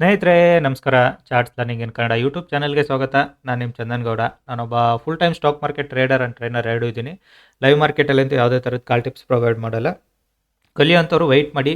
ಸ್ನೇಹಿತರೆ, ನಮಸ್ಕಾರ. Charts learning in Kannada YouTube ಚಾನಲ್ಗೆ ಸ್ವಾಗತ. ನಾನು ನಿಮ್ಮ ಚಂದನ್ ಗೌಡ. ನಾನೊಬ್ಬ full time stock market trader and trainer ಎರಡೂ ಇದ್ದೀನಿ. ಲೈವ್ ಮಾರ್ಕೆಟಲ್ಲಂತೂ ಯಾವುದೇ ಥರದ ಕಾಲ್ ಟಿಪ್ಸ್ ಪ್ರೊವೈಡ್ ಮಾಡಲ್ಲ. ಕಲಿಯೋಂಥವ್ರು ವೆಯ್ಟ್ ಮಾಡಿ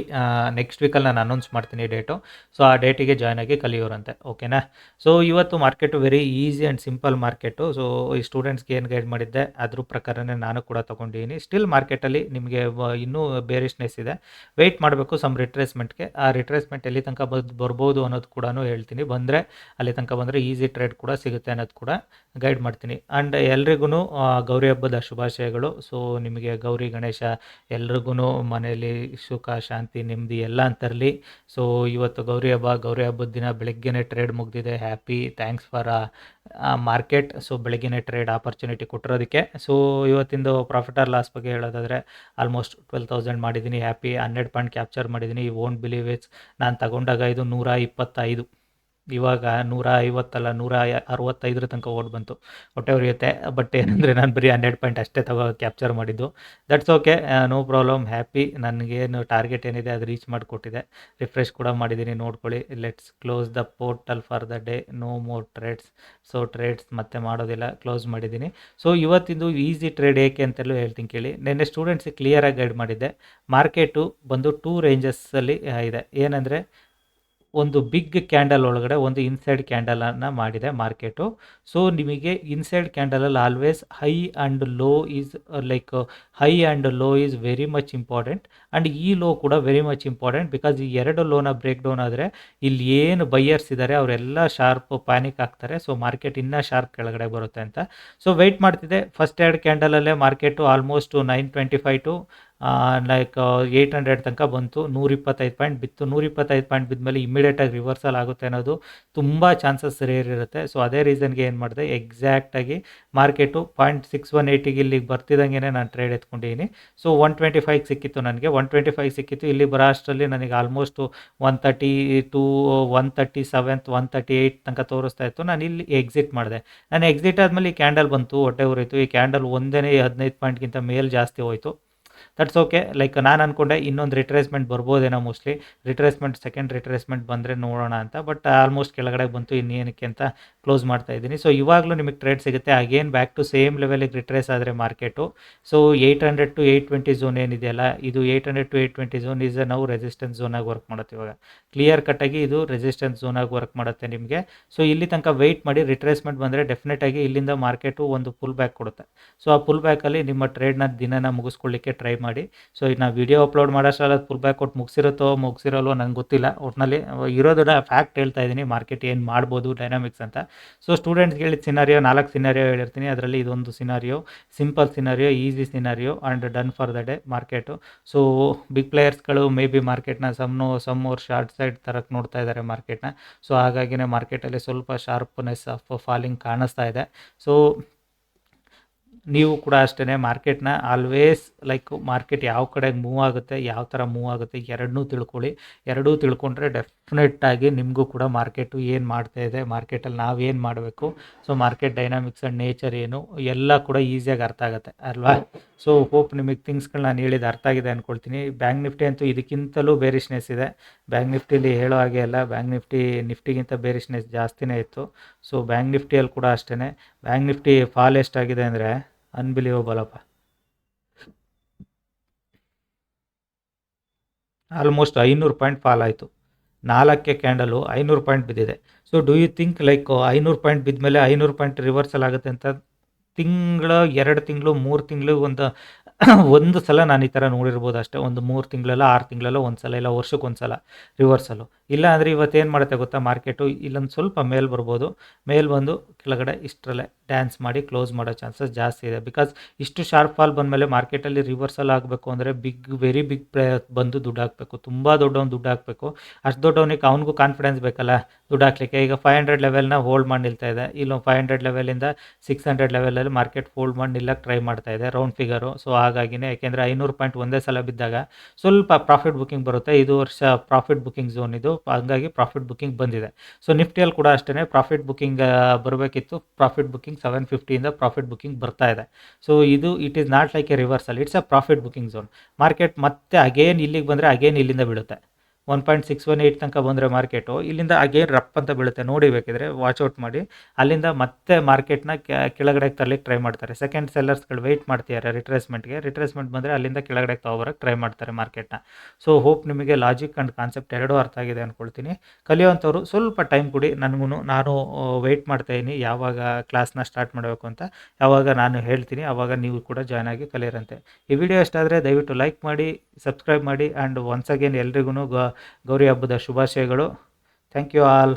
ನೆಕ್ಸ್ಟ್ ವೀಕಲ್ಲಿ ನಾನು ಅನೌನ್ಸ್ ಮಾಡ್ತೀನಿ ಡೇಟು ಸೊ ಆ ಡೇಟಿಗೆ ಜಾಯ್ನ್ ಆಗಿ ಕಲಿಯೋರಂತೆ ಓಕೆನಾ ಸೊ ಇವತ್ತು market very easy and simple market so ಈ ಸ್ಟೂಡೆಂಟ್ಸ್ಗೆ ಏನು ಗೈಡ್ ಮಾಡಿದ್ದೆ, ಅದ್ರ ಪ್ರಕಾರನೇ ನಾನು ಕೂಡ ತೊಗೊಂಡಿದ್ದೀನಿ ಸ್ಟಿಲ್ ಮಾರ್ಕೆಟಲ್ಲಿ ನಿಮಗೆ ಇನ್ನೂ ಬೇರಿಶ್ನೆಸ್ ಇದೆ. ವೆಯ್ಟ್ ಮಾಡಬೇಕು ಸಮ್ ರಿಟ್ರೇಸ್ಮೆಂಟ್ಗೆ ಆ ರಿಟ್ರೇಸ್ಮೆಂಟ್ ಎಲ್ಲಿ ತನಕ ಬಂದು, ಬರ್ಬೋದು ಅನ್ನೋದು ಕೂಡ ಹೇಳ್ತೀನಿ. ಬಂದರೆ ಅಲ್ಲಿ ತನಕ ಬಂದರೆ ಈಸಿ ಟ್ರೇಡ್ ಕೂಡ ಸಿಗುತ್ತೆ ಅನ್ನೋದು ಕೂಡ ಗೈಡ್ ಮಾಡ್ತೀನಿ. ಆ್ಯಂಡ್ ಎಲ್ರಿಗೂ ಗೌರಿ ಹಬ್ಬದ ಶುಭಾಶಯಗಳು. ಸೊ ನಿಮಗೆ ಗೌರಿ ಗಣೇಶ ಎಲ್ರಿಗೂ ಮನೆಯಲ್ಲಿ ಸುಖ, ಶಾಂತಿ, ನೆಮ್ಮದಿ ಎಲ್ಲ ಅಂತರಲಿ. ಸೊ ಇವತ್ತು ಗೌರಿ ಹಬ್ಬ, ಗೌರಿ ಹಬ್ಬದ ದಿನ ಬೆಳಗ್ಗೆನೇ ಟ್ರೇಡ್ ಮುಗಿದಿದೆ. Happy thanks for market so ಬೆಳಗ್ಗೆನೇ ಟ್ರೇಡ್ ಆಪರ್ಚುನಿಟಿ ಕೊಟ್ಟಿರೋದಕ್ಕೆ. ಸೊ ಇವತ್ತಿಂದು ಪ್ರಾಫಿಟ್ ಆರ್ ಲಾಸ್ ಬಗ್ಗೆ ಹೇಳೋದಾದರೆ ಆಲ್ಮೋಸ್ಟ್ ಟ್ವೆಲ್ ತೌಸಂಡ್ ಮಾಡಿದ್ದೀನಿ. ಹ್ಯಾಪಿ ಹನ್ನೆರಡು ಪಾಯಿಂಟ್ ಕ್ಯಾಪ್ಚರ್ ಮಾಡಿದ್ದೀನಿ. ಈ ಓಂಟ್ ಬಿಲೀವ್ ಇಟ್ಸ್ ನಾನು ತಗೊಂಡಾಗ ಇದು ನೂರ ಇಪ್ಪತ್ತೈದು. ಇವಾಗ ನೂರ ಐವತ್ತಲ್ಲ ನೂರ ಅರವತ್ತೈದರ ತನಕ ಓಡ್ ಬಂತು. ಹೊಟ್ಟೆ ಉರಿಯುತ್ತೆ. ಬಟ್ ಏನಂದರೆ ನಾನು ಬರೀ ಹನ್ನೆರಡು ಪಾಯಿಂಟ್ ಅಷ್ಟೇ ತಗೋ ಕ್ಯಾಪ್ಚರ್ ಮಾಡಿದ್ದು. That's okay no problem happy ನನಗೇನು ಟಾರ್ಗೆಟ್ ಏನಿದೆ ಅದು ರೀಚ್ ಮಾಡಿಕೊಟ್ಟಿದೆ. ರಿಫ್ರೆಶ್ ಕೂಡ ಮಾಡಿದ್ದೀನಿ ನೋಡ್ಕೊಳ್ಳಿ. Let's close the portal for the day no more trades so trades ಮತ್ತೆ ಮಾಡೋದಿಲ್ಲ. ಕ್ಲೋಸ್ ಮಾಡಿದ್ದೀನಿ ಸೊ ಇವತ್ತಿಂದು ಈಸಿ ಟ್ರೇಡ್ ಏಕೆ ಅಂತೆಲ್ಲೂ ಹೇಳ್ತೀನಿ ಕೇಳಿ. ನಿನ್ನೆ ಸ್ಟೂಡೆಂಟ್ಸಿಗೆ ಕ್ಲಿಯರಾಗಿ ಗೈಡ್ ಮಾಡಿದ್ದೆ. ಮಾರ್ಕೆಟು ಬಂದು ಟೂ ರೇಂಜಸ್ಸಲ್ಲಿ ಇದೆ. ಏನಂದರೆ ಒಂದು ಬಿಗ್ ಕ್ಯಾಂಡಲ್ ಒಳಗಡೆ ಒಂದು ಇನ್ಸೈಡ್ ಕ್ಯಾಂಡಲನ್ನು ಮಾಡಿದೆ ಮಾರ್ಕೆಟು ಸೊ ನಿಮಗೆ inside ಕ್ಯಾಂಡಲಲ್ಲಿ always high and low is like high and low is very much important and ಈ ಲೋ ಕೂಡ ವೆರಿ ಮಚ್ ಇಂಪಾರ್ಟೆಂಟ್ ಬಿಕಾಸ್ ಈ ಎರಡು ಲೋನ ಬ್ರೇಕ್ ಡೌನ್ ಆದರೆ ಇಲ್ಲಿ ಏನು ಬೈಯರ್ಸ್ ಇದ್ದಾರೆ ಅವರೆಲ್ಲ ಶಾರ್ಪ್ ಪ್ಯಾನಿಕ್ ಆಗ್ತಾರೆ. ಸೊ ಮಾರ್ಕೆಟ್ ಇನ್ನೂ ಶಾರ್ಪ್ ಕೆಳಗಡೆ ಬರುತ್ತೆ ಅಂತ. ಸೊ ವೆಯ್ಟ್ ಮಾಡ್ತಿದೆ ಫಸ್ಟ್ ಎರಡು ಕ್ಯಾಂಡಲಲ್ಲೇ market almost nine twenty five to like eight hundred ತನಕ ಬಂತು. ನೂರಿಪ್ಪತ್ತೈದು ಪಾಯಿಂಟ್ ಬಿತ್ತು. ನೂರಿಪ್ಪತ್ತೈದು ಪಾಯಿಂಟ್ ಬಿದ್ಮೇಲೆ ಇಮಿಡಿಯೇಟಾಗಿ ರಿವರ್ಸಲ್ ಆಗುತ್ತೆ ಅನ್ನೋದು ತುಂಬ ಚಾನ್ಸಸ್ ರೇರ್ ಇರುತ್ತೆ. ಸೊ ಅದೇ ರೀಸನ್ಗೆ ಏನು ಮಾಡಿದೆ? ಎಕ್ಸಾಕ್ಟಾಗಿ ಮಾರ್ಕೆಟು ಪಾಯಿಂಟ್ ಸಿಕ್ಸ್ ಒನ್ ಏಯ್ಟಿಗೆ ಇಲ್ಲಿಗೆ ಬರ್ತಿದ್ದಂಗೆ ನಾನು ಟ್ರೇಡ್ ಎತ್ಕೊಂಡಿದ್ದೀನಿ ಸೊ ಒನ್ ಟ್ವೆಂಟಿ ಫೈವ್ ಸಿಕ್ಕಿತ್ತು ನನಗೆ. ಒನ್ ಟ್ವೆಂಟಿ ಫೈವ್ ಸಿಕ್ಕಿತ್ತು. ಇಲ್ಲಿ ಬರೋ ಅಷ್ಟರಲ್ಲಿ ನನಗೆ almost one thirty to one thirty seventh one thirty eight ತನಕ ತೋರಿಸ್ತಾ ಇತ್ತು. ನಾನು ಇಲ್ಲಿ ಎಕ್ಸಿಟ್ ಮಾಡಿದೆ. ನಾನು ಎಕ್ಸಿಟ್ ಆದಮೇಲೆ ಈ ಕ್ಯಾಂಡಲ್ ಬಂತು. ಹೊಟ್ಟೆ ಉರಿತು. ಈ ಕ್ಯಾಂಡಲ್ ಒಂದೇ ಹದಿನೈದು ಪಾಯಿಂಟ್ಗಿಂತ ಮೇಲೆ ಜಾಸ್ತಿ ಹೋಯಿತು. ದಟ್ಸ್ ಓಕೆ ಲೈಕ್ ನಾನು ಅಂದ್ಕೊಂಡೆ ಇನ್ನೊಂದು ರಿಟ್ರೇಸ್ಮೆಂಟ್ ಬರ್ಬೋದೇನೋ ಮೋಸ್ಟ್ಲಿ ರಿಟ್ರೇಸ್ಮೆಂಟ್ ಸೆಕೆಂಡ್ ರಿಟ್ರೇಸ್ಮೆಂಟ್ ಬಂದರೆ ನೋಡೋಣ ಅಂತ. ಬಟ್ ಆಲ್ಮೋಸ್ಟ್ ಕೆಳಗಡೆ ಬಂತು, ಇನ್ನೇನಕ್ಕೆ ಅಂತ ಕ್ಲೋಸ್ ಮಾಡ್ತಾ ಇದ್ದೀನಿ. ಸೊ ಇವಾಗಲೂ ನಿಮಗೆ ಟ್ರೇಡ್ ಸಿಗುತ್ತೆ. ಅಗೇನ್ ಬ್ಯಾಕ್ ಟು ಸೇಮ್ ಲೆವೆಲಿಗೆ ರಿಟ್ರೇಸ್ ಆದರೆ market so eight hundred to eight twenty zone ಏನಿದೆಯಲ್ಲ ಇದು eight hundred to eight twenty zone is ನಾವು ರೆಸಿಸ್ಟೆನ್ಸ್ ಝೋನಾಗಿ ವರ್ಕ್ ಮಾಡುತ್ತೆ ಇವಾಗ. ಕ್ಲಿಯರ್ ಕಟ್ಟಾಗಿ ಇದು ರೆಸಿಸ್ಟೆನ್ಸ್ ಝೋನಾಗಿ ವರ್ಕ್ ಮಾಡುತ್ತೆ ನಿಮಗೆ. ಸೊ ಇಲ್ಲಿ ತನಕ ವೆಯ್ಟ್ ಮಾಡಿ ರಿಟ್ರೇಸ್ಮೆಂಟ್ ಬಂದರೆ ಡೆಫಿನೆಟಾಗಿ ಇಲ್ಲಿಂದ ಮಾರ್ಕೆಟು ಒಂದು ಫುಲ್ ಬ್ಯಾಕ್ ಕೊಡುತ್ತೆ. ಸೊ ಆ ಫುಲ್ ಬ್ಯಾಕಲ್ಲಿ ನಿಮ್ಮ ಟ್ರೇಡ್ನ ದಿನನ ಮುಗಿಸ್ಕೊಳ್ಳಿಕ್ಕೆ ಟ್ರೈ ಮಾಡಿ. ಸೊ ಈಗ ನಾವು ವಿಡಿಯೋ ಅಪ್ಲೋಡ್ ಮಾಡೋಷ್ಟಲ್ಲ ಫುಲ್ ಬ್ಯಾಕ್ ಕೊಟ್ಟು ಮುಗಿಸಿರುತ್ತೋ, ಮುಗಿಸಿರಲ್ವೋ ನಂಗೆ ಗೊತ್ತಿಲ್ಲ. ಒಟ್ಟಿನಲ್ಲಿ ಇರೋದನ್ನ ಫ್ಯಾಕ್ಟ್ ಹೇಳ್ತಾ ಇದ್ದೀನಿ ಮಾರ್ಕೆಟ್ ಏನು ಮಾಡ್ಬೋದು ಡೈನಾಮಿಕ್ಸ್ ಅಂತ. ಸೊ ಸ್ಟೂಡೆಂಟ್ಸ್ಗೆ ಹೇಳಿದ ಸಿನಾರಿಯೋ ನಾಲ್ಕು ಸಿನಾರಿಯೋ ಹೇಳಿರ್ತೀನಿ. ಅದರಲ್ಲಿ ಇದೊಂದು scenario simple scenario easy scenario and done for the day market so big ಪ್ಲೇಯರ್ಸ್ಗಳು may be ಮಾರ್ಕೆಟ್ನ ಸಮ್ನು ಸಮ್ ಅವ್ರು ಶಾರ್ಟ್ ಸೈಡ್ ತರಕ್ಕೆ ನೋಡ್ತಾ ಇದ್ದಾರೆ ಮಾರ್ಕೆಟ್ನ ಸೊ ಹಾಗಾಗಿನೇ ಮಾರ್ಕೆಟಲ್ಲಿ ಸ್ವಲ್ಪ ಶಾರ್ಪ್ನೆಸ್ ಆಫ್ ಫಾಲಿಂಗ್ ಕಾಣಿಸ್ತಾ ಇದೆ. ಸೊ ನೀವು ಕೂಡ ಅಷ್ಟೇ ಮಾರ್ಕೆಟ್ನ ಆಲ್ವೇಸ್ ಲೈಕ್ ಮಾರ್ಕೆಟ್ ಯಾವ ಕಡೆಗೆ ಮೂವ್ ಆಗುತ್ತೆ, ಯಾವ ಥರ ಮೂವ್ ಆಗುತ್ತೆ ಎರಡನ್ನೂ ತಿಳ್ಕೊಳ್ಳಿ. ಎರಡೂ ತಿಳ್ಕೊಂಡ್ರೆ ಡೆಫಿನೆಟ್ಟಾಗಿ ನಿಮಗೂ ಕೂಡ ಮಾರ್ಕೆಟು ಏನು ಮಾಡ್ತಾ ಇದೆ ಮಾರ್ಕೆಟಲ್ಲಿ ನಾವೇನು ಮಾಡಬೇಕು. So market dynamics and nature ಏನು ಎಲ್ಲ ಕೂಡ ಈಸಿಯಾಗಿ ಅರ್ಥ ಆಗುತ್ತೆ, ಅಲ್ವಾ? ಸೊ ಹೋಪ್ ನಿಮಗೆ ಥಿಂಗ್ಸ್ಗಳು ನಾನು ಹೇಳಿದ ಅರ್ಥ ಆಗಿದೆ ಅಂದ್ಕೊಳ್ತೀನಿ ಬ್ಯಾಂಕ್ ನಿಫ್ಟಿ ಅಂತೂ ಇದಕ್ಕಿಂತಲೂ ಬೇರಿಷ್ನೆಸ್ ಇದೆ. ಬ್ಯಾಂಕ್ ನಿಫ್ಟಿಲಿ ಹೇಳೋ ಹಾಗೆ ಅಲ್ಲ ಬ್ಯಾಂಕ್ ನಿಫ್ಟಿ ನಿಫ್ಟಿಗಿಂತ ಬೇರಿಷ್ನೆಸ್ ಜಾಸ್ತಿನೇ ಇತ್ತು. ಸೊ ಬ್ಯಾಂಕ್ ನಿಫ್ಟಿಯಲ್ಲಿ ಕೂಡ ಅಷ್ಟೇ ಬ್ಯಾಂಕ್ ನಿಫ್ಟಿ ಫಾಲ್ ಎಷ್ಟಾಗಿದೆ ಅಂದರೆ ಅನ್ಬಿಲಿವಬಲ್ ಅಪ್ಪ. ಆಲ್ಮೋಸ್ಟ್ ಐನೂರು ಪಾಯಿಂಟ್ ಫಾಲ್ ಆಯಿತು. ನಾಲ್ಕೇ ಕ್ಯಾಂಡಲು ಐನೂರು ಪಾಯಿಂಟ್ ಬಿದ್ದಿದೆ. So do you think like ಐನೂರು ಪಾಯಿಂಟ್ ಬಿದ್ದ ಐನೂರು ಪಾಯಿಂಟ್ ರಿವರ್ಸಲ್ ಆಗುತ್ತೆ ಅಂತ ತಿಂಗಳ, ಎರಡು ತಿಂಗಳು, ಮೂರು ತಿಂಗಳು ಒಂದು ಒಂದು ಸಲ ನಾನು ಈ ಥರ ನೋಡಿರ್ಬೋದು ಅಷ್ಟೇ. ಒಂದು ಮೂರು ತಿಂಗಳಲ್ಲ, ಆರು ತಿಂಗಳಲ್ಲ ಒಂದು ಸಲ ಇಲ್ಲ ವರ್ಷಕ್ಕೆ ಒಂದು ಸಲ ರಿವರ್ಸಲು ಇಲ್ಲ ಅಂದರೆ ಏನು ಮಾಡುತ್ತೆ ಗೊತ್ತಾ? ಮಾರ್ಕೆಟು ಇಲ್ಲೊಂದು ಸ್ವಲ್ಪ ಮೇಲ್ ಬರ್ಬೋದು. ಮೇಲ್ ಬಂದು ಕೆಳಗಡೆ ಇಷ್ಟರಲ್ಲೇ ಡ್ಯಾನ್ಸ್ ಮಾಡಿ ಕ್ಲೋಸ್ ಮಾಡೋ ಚಾನ್ಸಸ್ ಜಾಸ್ತಿ ಇದೆ. ಬಿಕಾಸ್ ಇಷ್ಟು ಶಾರ್ಪ್ ಫಾಲ್ ಬಂದಮೇಲೆ ಮಾರ್ಕೆಟಲ್ಲಿ ರಿವರ್ಸಲ್ ಆಗಬೇಕು ಅಂದರೆ ಬಿಗ್, ವೆರಿ ಬಿಗ್ ಪ್ರೇ, ಬಂದು ದುಡ್ಡು ಹಾಕಬೇಕು. ತುಂಬ ದೊಡ್ಡವನು ದುಡ್ಡು ಹಾಕಬೇಕು. ಅಷ್ಟು ದೊಡ್ಡವನಿಗೆ ಅವನಿಗೂ ಕಾನ್ಫಿಡೆನ್ಸ್ ಬೇಕಲ್ಲ. ದುಡ್ಡು ಹಾಕಲಿಕ್ಕೆ. ಈಗ ಫೈವ್ ಹಂಡ್ರೆಡ್ ಲೆವೆಲ್ನ ಹೋಲ್ಡ್ ಮಾಡಿ ನಿಲ್ತಾ ಇದೆ. ಇಲ್ಲೊಂದು ಫೈವ್ ಹಂಡ್ರೆಡ್ ಲೆವೆಲಿಂದ ಸಿಕ್ಸ್ ಹಂಡ್ರೆಡ್ ಲೆವೆಲಲ್ಲಿ ಮಾರ್ಕೆಟ್ ಹೋಲ್ಡ್ ಮಾಡಿ ನಿಲ್ಲಕ್ಕೆ ಟ್ರೈ ಮಾಡ್ತಾ ಇದೆ ರೌಂಡ್ ಫಿಗರು ಸೊ ಹಾಗಾಗಿನೇ ಯಾಕೆಂದರೆ ಐನೂರು ಪಾಯಿಂಟ್ ಒಂದೇ ಸಲ ಬಿದ್ದಾಗ ಸ್ವಲ್ಪ ಪ್ರಾಫಿಟ್ ಬುಕಿಂಗ್ ಬರುತ್ತೆ. ಇದು ವರ್ಷ ಪ್ರಾಫಿಟ್ ಬುಕಿಂಗ್ ಝೋನ್ ಇದು. ಹಂಗಾಗಿ ಪ್ರಾಫಿಟ್ ಬುಕ್ಕಿಂಗ್ ಬಂದಿದೆ. ಸೊ ನಿಫ್ಟಿಯಲ್ಲಿ ಕೂಡ ಅಷ್ಟೇ ಪ್ರಾಫಿಟ್ ಬುಕ್ಕಿಂಗ್ ಬರಬೇಕಿತ್ತು. ಪ್ರಾಫಿಟ್ ಬುಕ್ಕಿಂಗ್ ಸೆವೆನ್ ಫಿಫ್ಟಿಯಿಂದ ಪ್ರಾಫಿಟ್ ಬುಕ್ಕಿಂಗ್ ಬರ್ತಾ ಇದೆ. ಸೊ ಇದು it is not like a reversal it's a profit booking zone market ಮತ್ತೆ ಅಗೇನ್ ಇಲ್ಲಿಗೆ ಬಂದರೆ ಅಗೇನ್ ಇಲ್ಲಿಂದ ಬೀಳುತ್ತೆ. One point six one eight ತನಕ ಬಂದರೆ ಮಾರ್ಕೆಟು. ಇಲ್ಲಿಂದ ಅಗೇನ್ ರಪ್ ಅಂತ ಬೀಳುತ್ತೆ. ನೋಡಿ ಬೇಕಿದ್ರೆ ವಾಚ್ ಔಟ್ ಮಾಡಿ. ಅಲ್ಲಿಂದ ಮತ್ತೆ ಮಾರ್ಕೆಟ್ನ ಕೆಳಗಡೆ ತರಲಿಕ್ಕೆ ಟ್ರೈ ಮಾಡ್ತಾರೆ. ಸೆಕೆಂಡ್ ಸೆಲ್ಲರ್ಸ್ಗಳು ವೆಯ್ಟ್ ಮಾಡ್ತಿದ್ದಾರೆ ರಿಟ್ರೇಸ್ಮೆಂಟ್ಗೆ ರಿಟ್ರೇಸ್ಮೆಂಟ್ ಬಂದರೆ ಅಲ್ಲಿಂದ ಕೆಳಗಡೆ ತೊಗೊಬರಕ್ಕೆ ಟ್ರೈ ಮಾಡ್ತಾರೆ ಮಾರ್ಕೆಟ್ನ. ಸೊ ಹೋಪ್ ನಿಮಗೆ ಲಾಜಿಕ್ ಆ್ಯಂಡ್ ಕಾನ್ಸೆಪ್ಟ್ ಎರಡೂ ಅರ್ಥ ಆಗಿದೆ ಅಂದ್ಕೊಳ್ತೀನಿ ಕಲಿಯುವಂಥವ್ರು ಸ್ವಲ್ಪ ಟೈಮ್ ಕೊಡಿ. ನನಗೂ ನಾನು ವೆಯ್ಟ್ ಮಾಡ್ತಾಯಿದ್ದೀನಿ ಯಾವಾಗ ಕ್ಲಾಸ್ನ ಸ್ಟಾರ್ಟ್ ಮಾಡಬೇಕು ಅಂತ. ಯಾವಾಗ ನಾನು ಹೇಳ್ತೀನಿ ಆವಾಗ ನೀವು ಕೂಡ ಜಾಯ್ನ್ ಆಗಿ ಕಲಿಯರಂತೆ. ಈ ವಿಡಿಯೋ ಇಷ್ಟ ಆದರೆ ದಯವಿಟ್ಟು ಲೈಕ್ ಮಾಡಿ ಸಬ್ಸ್ಕ್ರೈಬ್ ಮಾಡಿ ಆ್ಯಂಡ್ ಒನ್ಸ್ ಅಗೇನ್ ಎಲ್ರಿಗೂ ಗೌರಿ ಹಬ್ಬದ ಶುಭಾಶಯಗಳು. Thank you all